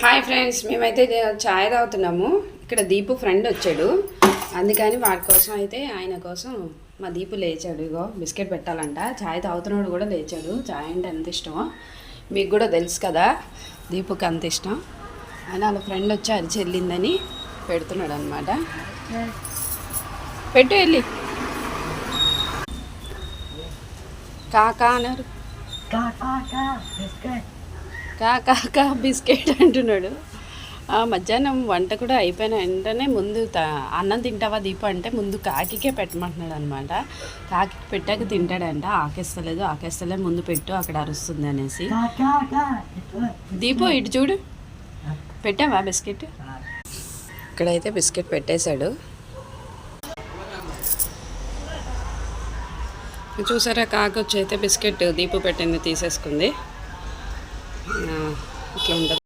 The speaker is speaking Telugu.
హాయ్ ఫ్రెండ్స్ మేమైతే చాయ్ తాగుతున్నాము. ఇక్కడ దీపు ఫ్రెండ్ వచ్చాడు. అందుకని వాడి కోసం అయితే ఆయన కోసం మా దీపు లేచాడు. ఇగో బిస్కెట్ పెట్టాలంట. చాయ్ తాగుతున్నాడు కూడా లేచాడు. చాయ్ అంటే ఎంత ఇష్టమో మీకు కూడా తెలుసు కదా దీపుకి అంత ఇష్టం. ఆయన వాళ్ళ ఫ్రెండ్ వచ్చి అది చెల్లిందని పెడుతున్నాడు అనమాట పెట్టు వెళ్ళి. కాకా అన్నారు. కా కా కా బిస్కెట్ అంటున్నాడు. మధ్యాహ్నం వంట కూడా అయిపోయిన వెంటనే ముందు త- అన్నం తింటావా దీప అంటే ముందు కాకికే పెట్టమంటున్నాడు అనమాట కాకి పెట్టాక తింటాడంట. ఆకేస్తలేదు ఆకేస్తలే ముందు పెట్టు అక్కడ అరుస్తుంది అనేసి. దీపు ఇటు చూడు. పెట్టావా బిస్కెట్? ఇక్కడైతే బిస్కెట్ పెట్టేశాడు. చూసారా కాకి వచ్చి అయితే బిస్కెట్ దీపు పెట్టింది తీసేసుకుంది. ఓకే ఇట్లా